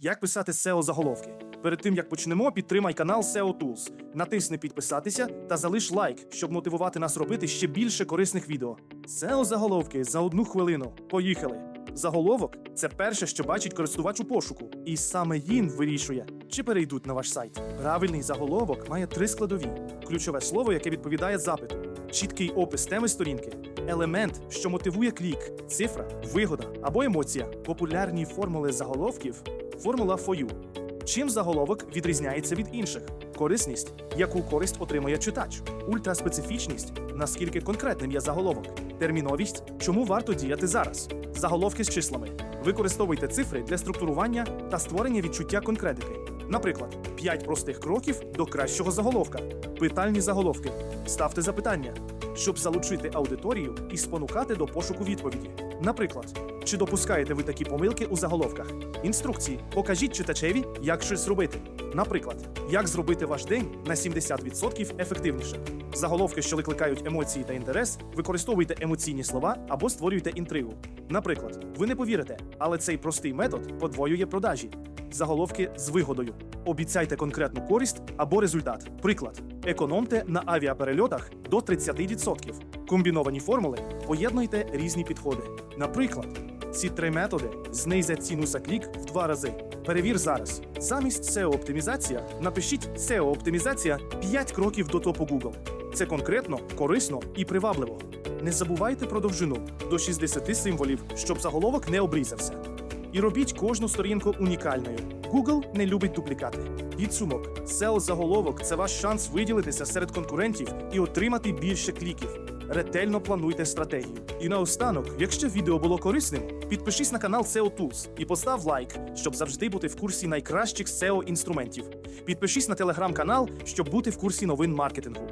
Як писати SEO заголовки? Перед тим як почнемо, підтримай канал SEO Tools. Натисни підписатися та залиш лайк, щоб мотивувати нас робити ще більше корисних відео. SEO заголовки за одну хвилину. Поїхали! Заголовок це перше, що бачить користувач у пошуку, і саме він вирішує, чи перейдуть на ваш сайт. Правильний заголовок має три складові: ключове слово, яке відповідає запиту, чіткий опис теми сторінки, елемент, що мотивує клік, цифра, вигода або емоція, популярні формули заголовків, формула ФОЮ. Чим заголовок відрізняється від інших? Корисність, яку користь отримує читач, ультраспецифічність, наскільки конкретним є заголовок, терміновість, чому варто діяти зараз, заголовки з числами. Використовуйте цифри для структурування та створення відчуття конкретики. Наприклад, 5 простих кроків до кращого заголовка, питальні заголовки. Ставте запитання, щоб залучити аудиторію і спонукати до пошуку відповіді. Наприклад, чи допускаєте ви такі помилки у заголовках? Інструкції. Покажіть читачеві, як щось зробити. Наприклад, як зробити ваш день на 70% ефективніше. Заголовки, що викликають емоції та інтерес, використовуйте емоційні слова або створюйте інтригу. Наприклад, ви не повірите, але цей простий метод подвоює продажі. Заголовки з вигодою. Обіцяйте конкретну користь або результат. Приклад: економте на авіаперельотах до 30%. Комбіновані формули поєднуйте різні підходи. Наприклад, ці три методи знизять ціну за клік в два рази. Перевір зараз. Замість SEO-оптимізація напишіть SEO-оптимізація 5 кроків до топу Google. Це конкретно, корисно і привабливо. Не забувайте про довжину до 60 символів, щоб заголовок не обрізався. І робіть кожну сторінку унікальною. Google не любить дуплікати. Підсумок SEO заголовок це ваш шанс виділитися серед конкурентів і отримати більше кліків. Ретельно плануйте стратегію. І наостанок, якщо відео було корисним, підпишись на канал SEO Tools і постав лайк, щоб завжди бути в курсі найкращих SEO інструментів. Підпишись на телеграм-канал, щоб бути в курсі новин маркетингу.